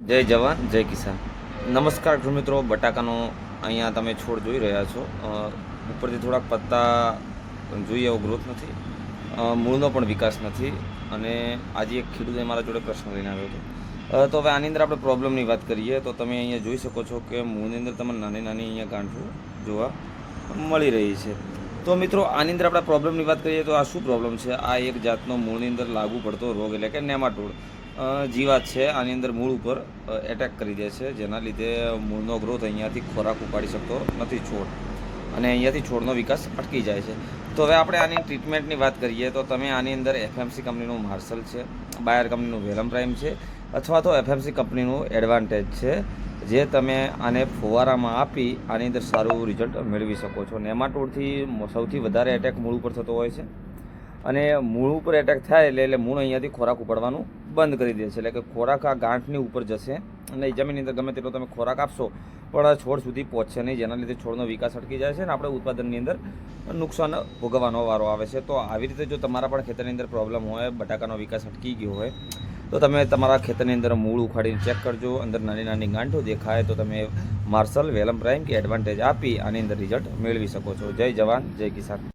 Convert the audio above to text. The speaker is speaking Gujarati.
જય જવાન, જય કિસાન. નમસ્કાર ખેડૂત મિત્રો, બટાકાનો અહીંયા તમે છોડ જોઈ રહ્યા છો. ઉપરથી થોડાક પત્તા જોઈએ એવો ગ્રોથ નથી. મૂળનો પણ વિકાસ નથી. અને આજે એક ખેડૂતે મારા જોડે પ્રશ્ન લઈને આવ્યો હતો. તો હવે આની અંદર આપણે પ્રોબ્લેમની વાત કરીએ, તો તમે અહીંયા જોઈ શકો છો કે મૂળની અંદર તમને નાની નાની અહીંયા ગાંઠો જોવા મળી રહી છે. તો મિત્રો, આની અંદર આપણે પ્રોબ્લેમની વાત કરીએ તો આ શું પ્રોબ્લેમ છે? આ એક જાતનો મૂળની અંદર લાગુ પડતો રોગ એટલે કે નેમાટોડ. જીવાત છે, આની અંદર મૂળ ઉપર એટેક કરી દે છે, જેના લીધે મૂળનો ગ્રોથ અહીંયાથી ખોરાક ઉપાડી શકતો નથી છોડ. અને અહીંયાથી છોડનો વિકાસ અટકી જાય છે. તો હવે આપણે આની ટ્રીટમેન્ટની વાત કરીએ, તો તમે આની અંદર એફએમસી કંપનીનું માર્શલ છે બાયર કંપનીનું વેલમ પ્રાઇમ છે, અથવા તો એફએમસી કંપનીનું એડવાન્ટેજ છે, જે તમે આને ફુવારામાં આપી આની અંદર સારું રિઝલ્ટ મેળવી શકો છો. નેમાટોડથી સૌથી વધારે એટેક મૂળ ઉપર થતો હોય છે. અને મૂળ ઉપર એટેક થાય એટલે એટલે મૂળ અહીંયાથી ખોરાક ઉપાડવાનું બંધ કરી દે છે. એટલે કે ખોરાક આ ગાંઠની ઉપર જશે. અને જમીનની અંદર ગમે તેટલો તમે ખોરાક આપશો, પણ આ છોડ સુધી પહોંચશે નહીં. જેના લીધે છોડનો વિકાસ અટકી જાય છે અને આપણે ઉત્પાદનની અંદર નુકસાન ભોગવવાનો વારો આવે છે. તો આવી રીતે જો તમારા પણ ખેતરની અંદર પ્રોબ્લેમ હોય, બટાકાનો વિકાસ અટકી ગયો હોય, તો તમે તમારા ખેતરની અંદર મૂળ ઉખાડીને ચેક કરજો. અંદર નાની નાની ગાંઠો દેખાય તો તમે માર્શલ વેલમ પ્રાઇમ કે એડવાન્ટેજ આપી આની અંદર રિઝલ્ટ મેળવી શકો છો. જય જવાન, જય કિસાન.